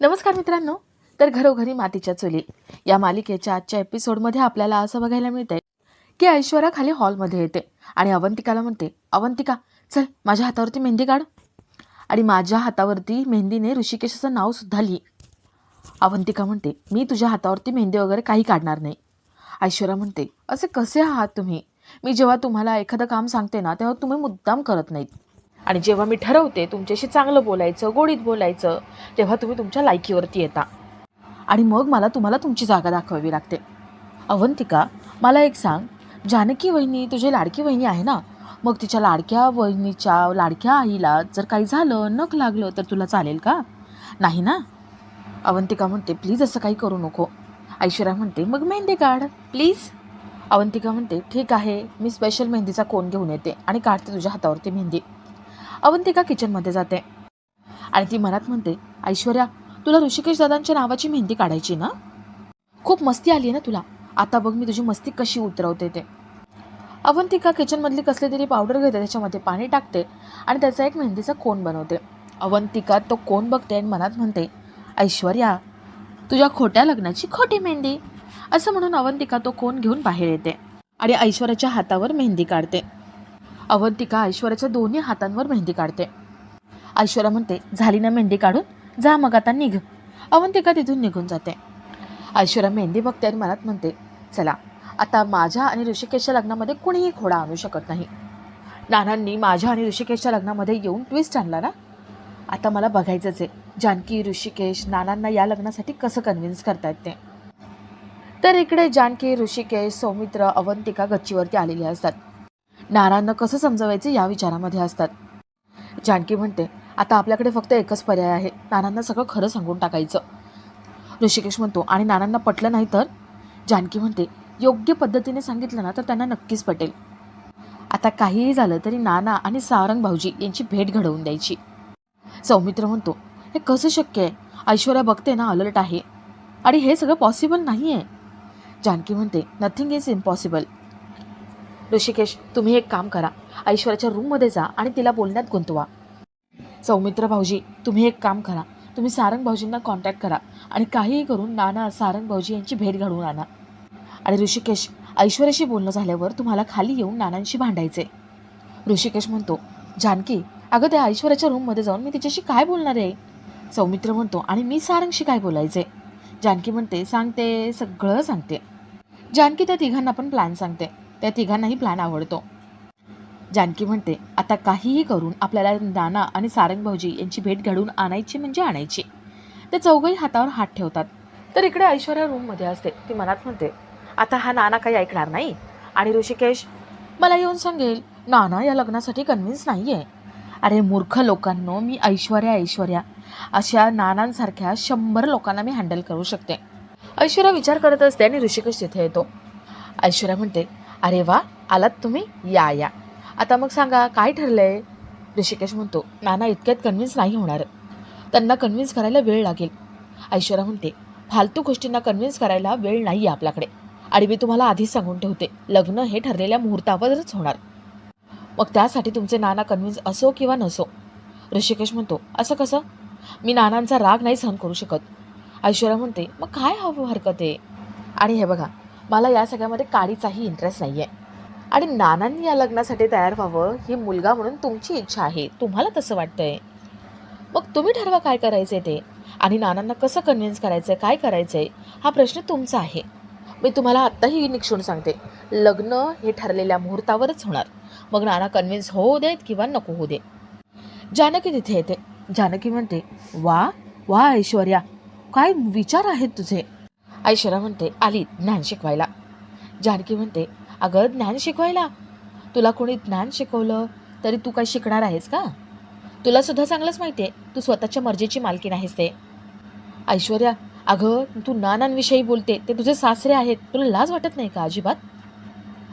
नमस्कार मित्रांनो तर घरोघरी मातीच्या चुली. या मालिकेच्या आजच्या एपिसोडमध्ये आपल्याला असं बघायला मिळतंय की ऐश्वर्या खाली हॉलमध्ये येते आणि अवंतिकाला म्हणते अवंतिका चल माझ्या हातावरती मेहंदी काढ. आणि माझ्या हातावरती मेहंदीने ऋषिकेशचं नावसुद्धा लिही. अवंतिका म्हणते मी तुझ्या हातावरती मेहंदी वगैरे काही काढणार नाही. ऐश्वर्या म्हणते असे कसे आहात तुम्ही? मी जेव्हा तुम्हाला एखादं काम सांगते ना तेव्हा तुम्ही मुद्दाम करत नाहीत. आणि जेव्हा मी ठरवते तुमच्याशी चांगलं बोलायचं गोडीत बोलायचं तेव्हा तुम्ही तुमच्या लायकीवरती येता. आणि मग मला तुम्हाला तुमची जागा दाखवावी लागते. अवंतिका मला एक सांग. जानकी वहिनी तुझी लाडकी वहिनी आहे ना? मग तिच्या लाडक्या वहिनीच्या लाडक्या आईला जर काही झालं नख लागलं तर तुला चालेल का? नाही ना? अवंतिका म्हणते प्लीज असं काही करू नको. ऐश्वर्या म्हणते मग मेहंदी काढ प्लीज. अवंतिका म्हणते ठीक आहे मी स्पेशल मेहंदीचा कोण घेऊन येते आणि काढते तुझ्या हातावरती मेहंदी. अवंतिका किचनमध्ये जाते. आणि ती मनात म्हणते ऐश्वर्या तुला ऋषिकेश दादांच्या नावाची मेहंदी काढायची ना? खूप मस्ती आली ना तुला? आता बघ मी तुझी मस्ती कशी उतरवते ते. अवंतिका किचनमधली कसली तरी पावडर घेते त्याच्यामध्ये पाणी टाकते आणि त्याचा एक मेहंदीचा कोण बनवते. अवंतिका तो कोण बघते आणि मनात म्हणते ऐश्वर्या तुझ्या खोट्या लग्नाची खोटी मेहंदी. असं म्हणून अवंतिका तो कोण घेऊन बाहेर येते आणि ऐश्वर्याच्या हातावर मेहंदी काढते. अवंतिका ऐश्वर्याच्या दोन्ही हातांवर मेहंदी काढते. ऐश्वर्या म्हणते झाली ना मेहंदी काढून? जा मग आता निघ. अवंतिका तिथून निघून जाते. ऐश्वर्या मेहंदी बघते आणि मनात म्हणते चला आता माझ्या आणि ऋषिकेशच्या लग्नामध्ये कुणीही खोडा आणू शकत नाही. नानांनी माझ्या आणि ऋषिकेशच्या लग्नामध्ये येऊन ट्विस्ट आणला ना? आता मला बघायचंच आहे जानकी ऋषिकेश नानांना या लग्नासाठी कसं कन्व्हिन्स करतायत ते. तर इकडे जानकी ऋषिकेश सौमित्र अवंतिका गच्चीवरती आलेली असतात. नारायणनं कसं समजवायचं या विचारामध्ये असतात. जानकी म्हणते आता आपल्याकडे फक्त एकच पर्याय आहे नानांना सगळं खरं सांगून टाकायचं. ऋषिकेश म्हणतो आणि नानांना पटलं नाही तर? जानकी म्हणते योग्य पद्धतीने सांगितलं ना तर त्यांना नक्कीच पटेल. आता काहीही झालं तरी नाना आणि सारंग भाऊजी यांची भेट घडवून द्यायची. सौमित्र म्हणतो हे कसं शक्य आहे? ऐश्वर्या बघते ना अलर्ट आहे. आणि हे सगळं पॉसिबल नाही आहे जानकी म्हणते नथिंग इज इम्पॉसिबल ऋषिकेश तुम्ही एक काम करा. ऐश्वर्याच्या रूममध्ये जा आणि तिला बोलण्यात गुंतवा. सौमित्र भाऊजी तुम्ही एक काम करा. तुम्ही सारंग भाऊजींना कॉन्टॅक्ट करा आणि काहीही करून नाना सारंग भाऊजी यांची भेट घडवून आणा. आणि ऋषिकेश ऐश्वर्याशी बोलणं झाल्यावर तुम्हाला खाली येऊन नानांशी भांडायचे. ऋषिकेश म्हणतो जानकी अगं त्या ऐश्वर्याच्या रूममध्ये जाऊन मी तिच्याशी काय बोलणार आहे? सौमित्र म्हणतो आणि मी सारंगशी काय बोलायचे? जानकी म्हणते सांगते सगळं सांगते. जानकी त्या तिघांना पण प्लॅन सांगते. त्या तिघांनाही प्लॅन आवडतो. जानकी म्हणते आता काहीही करून आपल्याला नाना आणि सारंग भाऊजी यांची भेट घडवून आणायची म्हणजे आणायची. ते चौघही हातावर हात ठेवतात. तर इकडे ऐश्वर्या रूममध्ये असते. ती मनात म्हणते आता हा नाना काही ऐकणार नाही. आणि ऋषिकेश? मला येऊन सांगेल. नाना या लग्नासाठी कन्व्हिन्स नाही आहे अरे मूर्ख लोकांनो मी ऐश्वर्या ऐश्वर्या. अशा नानांसारख्या शंभर लोकांना मी हँडल करू शकते. ऐश्वर्या विचार करत असते आणि ऋषिकेश तिथे येतो. ऐश्वर्या म्हणते अरे वा आलात तुम्ही? या या. आता मग सांगा काय ठरलंय? ऋषिकेश म्हणतो नाना इतक्यात कन्व्हिन्स नाही होणार. त्यांना कन्व्हिन्स करायला वेळ लागेल. ऐश्वर्या म्हणते फालतू गोष्टींना कन्व्हिन्स करायला वेळ नाही आहे आपल्याकडे. आणि मी तुम्हाला आधीच सांगून ठेवते लग्न हे ठरलेल्या मुहूर्तावरच होणार. मग त्यासाठी तुमचे नाना कन्व्हिन्स असो किंवा नसो. ऋषिकेश म्हणतो असं कसं? मी नानांचा राग नाही सहन करू शकत. ऐश्वर्या म्हणते मग काय हवं हरकत आहे? आणि हे बघा मला या सगळ्यामध्ये काडीचाही इंटरेस्ट नाही आहे आणि नानांनी या लग्नासाठी तयार व्हावं ही मुलगा म्हणून तुमची इच्छा आहे. तुम्हाला तसं वाटतंय. मग तुम्ही ठरवा काय करायचं ते. आणि नानांना कसं कन्व्हिन्स करायचं आहे काय करायचं आहे हा प्रश्न तुमचा आहे. मी तुम्हाला आत्ताही निक्षून सांगते. लग्न हे ठरलेल्या मुहूर्तावरच होणार. मग नाना कन्व्हिन्स होऊ देत किंवा नको होऊ दे जानकी तिथे येते. जानकी म्हणते वा वा ऐश्वर्या काय विचार आहेत तुझे? ऐश्वर्या म्हणते आली ज्ञान शिकवायला. जानकी म्हणते अगं ज्ञान शिकवायला? तुला कोणी ज्ञान शिकवलं तरी तू काय शिकणार आहेस का? तुला सुद्धा चांगलंच माहिती आहे तू स्वतःच्या मर्जीची मालकी नाहीस ते. ऐश्वर्या अगं तू नानांविषयी बोलते ते तुझे सासरे आहेत तुला लाज वाटत नाही का अजिबात?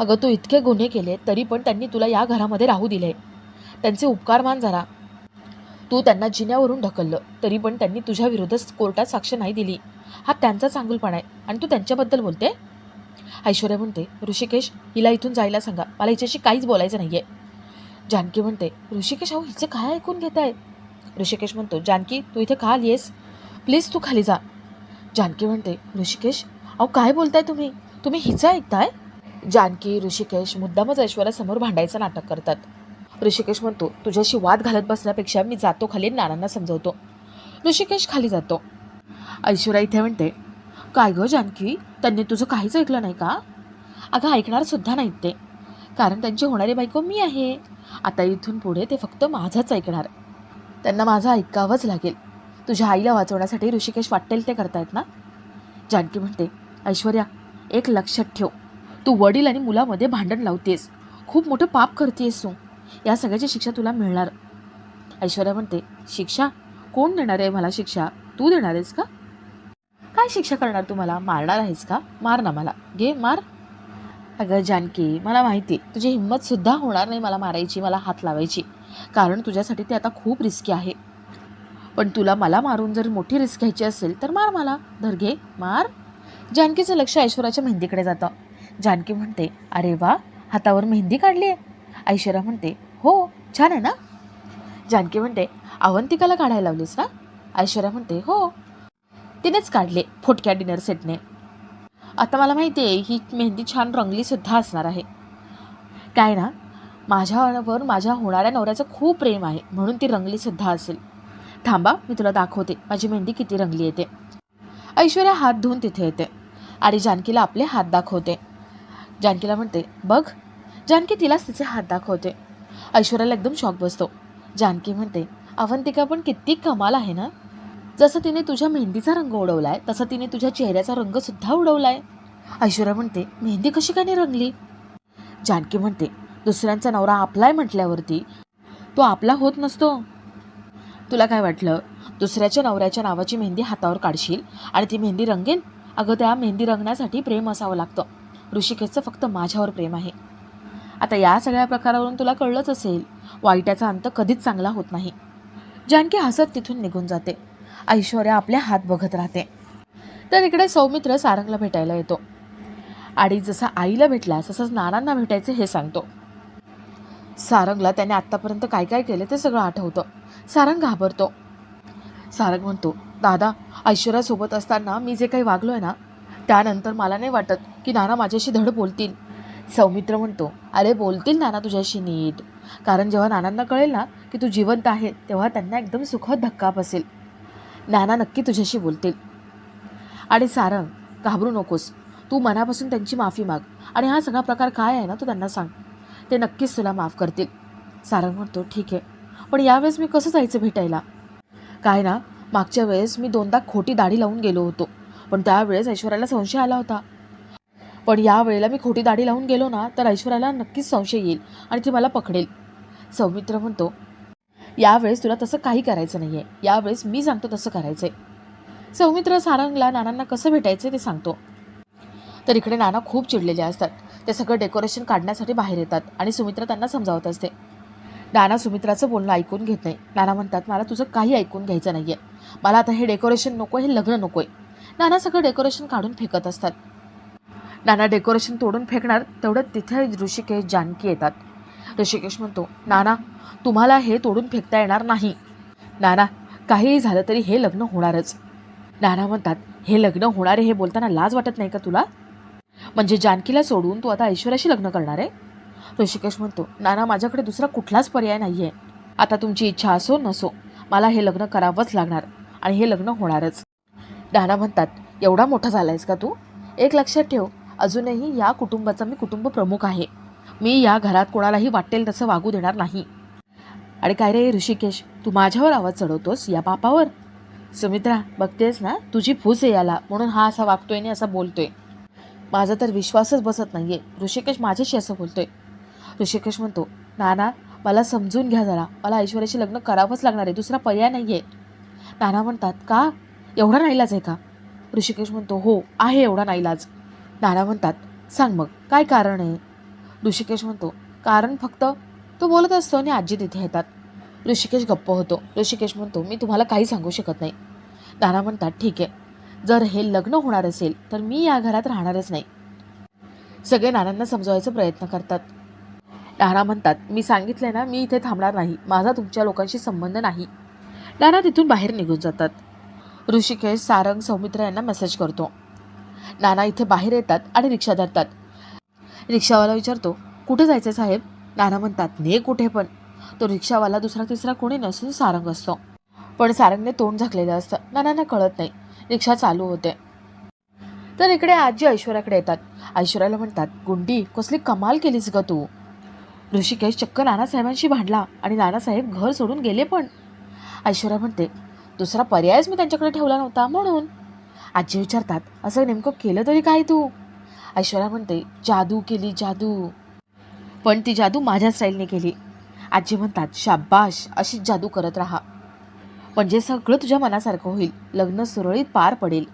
अगं तू इतके गुन्हे केले तरी पण त्यांनी तुला या घरामध्ये राहू दिले. त्यांचे उपकार मान जरा. तू त्यांना जिन्यावरून ढकललं तरी पण त्यांनी तुझ्या विरोधात कोर्टात साक्ष नाही दिली. हा त्यांचा चांगलपणा आहे. आणि तू त्यांच्याबद्दल बोलते? ऐश्वर्या म्हणते ऋषिकेश हिला इथून जायला सांगा. मला हिच्याशी काहीच बोलायचं नाही आहे जानकी म्हणते ऋषिकेश अहो हिचं काय ऐकून घेत आहे ऋषिकेश म्हणतो जानकी तू इथे का येस प्लीज तू खाली जा. जानकी म्हणते ऋषिकेश अहो काय बोलताय तुम्ही? तुम्ही हिचं ऐकताय? जानकी ऋषिकेश मुद्दामच ऐश्वर्यासमोर भांडायचं नाटक करतात. ऋषिकेश म्हणतो तुझ्याशी वाद घालत बसण्यापेक्षा मी जातो खाली नानांना समजवतो. ऋषिकेश खाली जातो. ऐश्वर्या इथे म्हणते काय गं जानकी त्यांनी तुझं काहीच ऐकलं नाही का? अगं ऐकणार सुद्धा नाहीत ते. कारण त्यांची होणारी बायको मी आहे. आता इथून पुढे ते फक्त माझंच ऐकणार. त्यांना माझं ऐकावंच लागेल. तुझ्या आईला वाचवण्यासाठी ऋषिकेश वाटेल ते करतायत ना? जानकी म्हणते ऐश्वर्या एक लक्षात ठेव. तू वडील आणि मुलामध्ये भांडण लावतेस. खूप मोठं पाप करतेस तू. या सगळ्याची शिक्षा तुला मिळणार. ऐश्वर्या म्हणते शिक्षा? कोण देणार आहे मला शिक्षा? तू देणार आहेस का? काय शिक्षा करणार तू मला मारणार आहेस का? मार ना मला. घे मार. अगं जानकी मला माहिती तुझी हिंमतसुद्धा होणार नाही मला मारायची मला हात लावायची. कारण तुझ्यासाठी ते आता खूप रिस्की आहे. पण तुला मला मारून जर मोठी रिस्क घ्यायची असेल तर मार मला. धर घे मार. जानकीचं लक्ष ऐश्वर्याच्या मेहंदीकडे जातं. जानकी म्हणते अरे वा हातावर मेहंदी काढली आहे ऐश्वर्या म्हणते हो छान आहे ना? जानकी म्हणते अवंतिकाला काढायला लावलीस ना ऐश्वर्या म्हणते हो. तिनेच काढले फोटक्या डिनर सेटने. आता मला माहिती आहे ही मेहंदी छान रंगलीसुद्धा असणार आहे. काय ना माझ्यावर माझ्या होणाऱ्या नवऱ्याचं खूप प्रेम आहे म्हणून ती रंगलीसुद्धा असेल. थांबा मी तुला दाखवते माझी मेहंदी किती रंगली येते. ऐश्वर्या हात धुवून तिथे येते. आणि जानकीला आपले हात दाखवते. जानकीला म्हणते बघ जानकी तिलाच तिचे हात दाखवते. ऐश्वर्याला एकदम शॉक बसतो. जानकी म्हणते अवंतिका पण किती कमाल आहे ना? जसं तिने तुझ्या मेहंदीचा रंग उडवलाय तसं तिने तुझ्या चेहऱ्याचा रंग सुद्धा उडवलाय. ऐश्वर्या म्हणते मेहंदी कशी काय नाही रंगली? जानकी म्हणते दुसऱ्यांचा नवरा आपलाय म्हटल्यावरती तो आपला होत नसतो. तुला काय वाटलं? दुसऱ्याच्या नवऱ्याच्या नावाची मेहंदी हातावर काढशील आणि ती मेहंदी रंगेल अगं त्या मेहंदी रंगण्यासाठी प्रेम असावं लागतं. ऋषिकेशचं फक्त माझ्यावर प्रेम आहे. आता या सगळ्या प्रकारावरून तुला कळलंच असेल वाईटाचा अंत कधीच चांगला होत नाही. जानकी हसत तिथून निघून जाते. ऐश्वर्या आपल्या हात बघत राहते. तर इकडे सौमित्र सारंगला भेटायला येतो. आणि जसा आईला भेटला तसंच नानांना भेटायचं हे सांगतो. सारंगला त्याने आत्तापर्यंत काय काय केलं ते सगळं आठवतं. सारंग घाबरतो. सारंग म्हणतो दादा ऐश्वर्यासोबत असताना मी जे काही वागलो आहे ना त्यानंतर मला नाही वाटत की नाना माझ्याशी धड बोलतील. सौमित्र म्हणतो अरे बोलतील नाना तुझ्याशी नीट. कारण जेव्हा नानांना कळेल ना की तू जिवंत आहे तेव्हा त्यांना एकदम सुखद धक्का बसेल. नाना नक्की तुझ्याशी बोलतील. आणि सारंग घाबरू नकोस. तू मनापासून त्यांची माफी माग. आणि हा सगळा प्रकार काय आहे ना तू त्यांना सांग. ते नक्कीच तुला माफ करतील. सारंग म्हणतो ठीक आहे. पण यावेळेस मी कसं जायचं भेटायला? काय ना मागच्या वेळेस मी दोनदा खोटी दाढी लावून गेलो होतो. पण त्यावेळेस ऐश्वर्याला संशय आला होता. पण या वेळेला मी खोटी दाढी लावून गेलो ना तर ऐश्वर्याला नक्कीच संशय येईल आणि ती मला पकडेल. सौमित्र म्हणतो यावेळेस तुला तसं काही करायचं नाही आहे यावेळेस मी सांगतो तसं करायचं आहे सौमित्र सारंगला नानांना कसं भेटायचं ते सांगतो. तर इकडे नाना खूप चिडलेले असतात. ते सगळं डेकोरेशन काढण्यासाठी बाहेर येतात आणि सुमित्रा त्यांना समजावत असते. नाना सुमित्राचं बोलणं ऐकून घेत नाही. नाना म्हणतात मला तुझं काही ऐकून घ्यायचं नाही आहे मला आता हे डेकोरेशन नको हे लग्न नको आहे नाना सगळं डेकोरेशन काढून फेकत असतात. नाना डेकोरेशन तोडून फेकणार तेवढं तिथे ऋषिकेश जानकी येतात. ऋषिकेश म्हणतो नाना तुम्हाला हे तोडून फेकता येणार नाही. नाना काहीही झालं तरी हे लग्न होणारच. नाना म्हणतात हे लग्न होणार आहे हे बोलताना लाज वाटत नाही का तुला? म्हणजे जानकीला सोडून तू आता ऐश्वर्याशी लग्न करणार आहे? ऋषिकेश म्हणतो नाना माझ्याकडे दुसरा कुठलाच पर्याय नाही आहे आता तुमची इच्छा असो नसो मला हे लग्न करावंच लागणार आणि हे लग्न होणारच. नाना म्हणतात एवढा मोठा झाला आहेस का तू? एक लक्षात ठेव अजूनही या कुटुंबाचा मी कुटुंब प्रमुख आहे. मी या घरात कोणालाही वाटेल तसं वागू देणार नाही. आणि काय रे ऋषिकेश तू माझ्यावर आवाज चढवतोस? या बापावर सुमित्रा बघतेस ना तुझी फूस आहे याला. म्हणून हा असा वागतोय आणि असा बोलतोय. माझा तर विश्वासच बसत नाहीये. ऋषिकेश माझ्याशी असं बोलतोय. ऋषिकेश म्हणतो नाना मला समजून घ्या जरा. मला ऐश्वर्याशी लग्न करावंच लागणार आहे. दुसरा पर्याय नाही आहे नाना म्हणतात का? एवढा नाईलाज आहे का? ऋषिकेश म्हणतो हो आहे एवढा नाईलाज. नाना म्हणतात सांग मग काय कारण आहे? ऋषिकेश म्हणतो कारण फक्त तो बोलत असतो आणि आजी तिथे येतात. ऋषिकेश गप्प होतो. ऋषिकेश म्हणतो मी तुम्हाला काही सांगू शकत नाही. नाना म्हणतात ठीक आहे. जर हे लग्न होणार असेल तर मी या घरात राहणारच नाही. सगळे नानांना समजवायचा प्रयत्न करतात. नाना म्हणतात मी सांगितलंय ना मी इथे थांबणार नाही. माझा तुमच्या लोकांशी संबंध नाही. नाना तिथून बाहेर निघून जातात. ऋषिकेश सारंग सौमित्र यांना मेसेज करतो. नाना इथे बाहेर येतात आणि रिक्षा धरतात. रिक्षावाला विचारतो कुठे जायचं साहेब? नाना म्हणतात ने कुठे पण. तो रिक्षावाला दुसरा तिसरा कोणी नसून सारंग असतो. पण सारंगने तोंड झाकलेलं असतं. नानांना कळत नाही. रिक्षा चालू होते. तर इकडे आजी ऐश्वर्याकडे येतात. ऐश्वर्याला म्हणतात गुंडी कसली कमाल केलीस ग तू. ऋषिकेश चक्क नानासाहेबांशी भांडला आणि नानासाहेब घर सोडून गेले पण. ऐश्वर्या म्हणते दुसरा पर्यायच मी त्यांच्याकडे ठेवला नव्हता म्हणून. आजी विचारतात असं नेमकं केलं तरी काय तू? ऐश्वर्या म्हणते जादू केली जादू. पण ती जादू माझ्या स्टाईलने केली. आजी म्हणतात शाबाश अशीच जादू करत राहा. म्हणजे सगळं तुझ्या मनासारखं होईल. लग्न सुरळीत पार पडेल.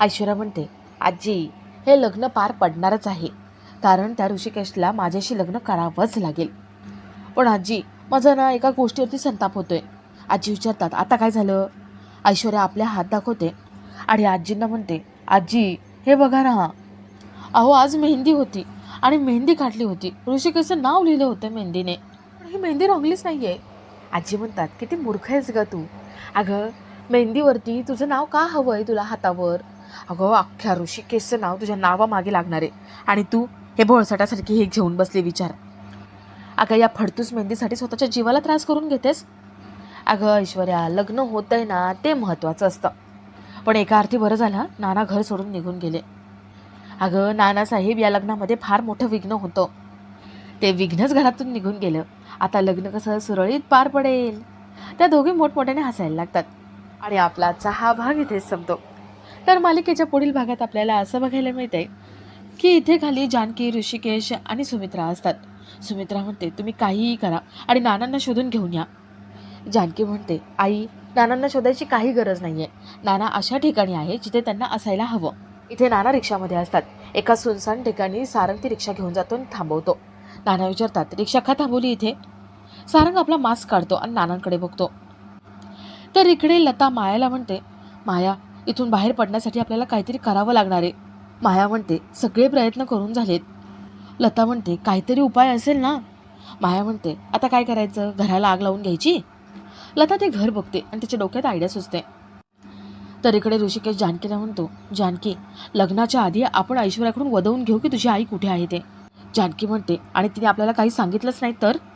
ऐश्वर्या म्हणते आजी हे लग्न पार पडणारच आहे. कारण त्या ऋषिकेशला माझ्याशी लग्न करावंच लागेल. पण आजी माझा ना एका गोष्टीवरती संताप होतोय. आजी विचारतात आता काय झालं? ऐश्वर्या आपल्या हात दाखवते आणि आजींना म्हणते आजी हे बघा ना. अहो आज मेहंदी होती आणि मेहंदी काढली होती. ऋषिकेचं नाव लिहिलं होतं मेहंदीने. पण ही मेहंदी रंगलीच नाही आहे आजी म्हणतात किती मूर्ख आहेस ग तू. अगं मेहंदीवरती तुझं नाव का हवं आहे तुला हातावर? अगं अख्ख्या ऋषिकेशचं नाव तुझ्या नावामागे लागणार. आहे आणि तू हे भोळसटासारखी हे घेऊन बसले विचार. अगं या फडतूस मेहंदीसाठी स्वतःच्या जीवाला त्रास करून घेतेस? अगं ऐश्वर्या लग्न होतंय ना ते महत्त्वाचं असतं. पण एका अर्थी बरं झालं नाना घर सोडून निघून गेले. अगं नानासाहेब या लग्नामध्ये फार मोठं विघ्न होतं. ते विघ्नच घरातून निघून गेलं. आता लग्न कसं सुरळीत पार पडेल? त्या दोघे मोठमोठ्याने हसायला लागतात. आणि आपला आजचा हा भाग इथेच संपतो. तर मालिकेच्या पुढील भागात आपल्याला असं बघायला मिळतंय की इथे खाली जानकी ऋषिकेश आणि सुमित्रा असतात. सुमित्रा म्हणते तुम्ही काहीही करा आणि नानांना शोधून घेऊन या. जानकी म्हणते आई नानांना शोधायची काही गरज नाही आहे नाना अशा ठिकाणी आहे जिथे त्यांना असायला हवं. इथे नाना रिक्षामध्ये असतात. एका सुनसान ठिकाणी सारंग ती रिक्षा घेऊन जातो आणि थांबवतो. नाना विचारतात रिक्षा का थांबवली इथे? सारंग आपला मास्क काढतो आणि नानांकडे बघतो. तर इकडे लता मायाला म्हणते माया इथून बाहेर पडण्यासाठी आपल्याला काहीतरी करावं लागणार आहे. माया म्हणते सगळे प्रयत्न करून झालेत. लता म्हणते काहीतरी उपाय असेल ना? माया म्हणते आता काय करायचं? घराला आग लावून घ्यायची? लता ते घर बघते आणि तिच्या डोक्यात आयडिया सुचते. तर इकडे ऋषिकेश जानकीला म्हणतो जानकी लग्नाच्या आधी आपण ऐश्वर्याकडून वदवून घेऊ की तुझी आई कुठे आहे ते? जानकी म्हणते आणि तिने आपल्याला काही सांगितलंच नाही तर?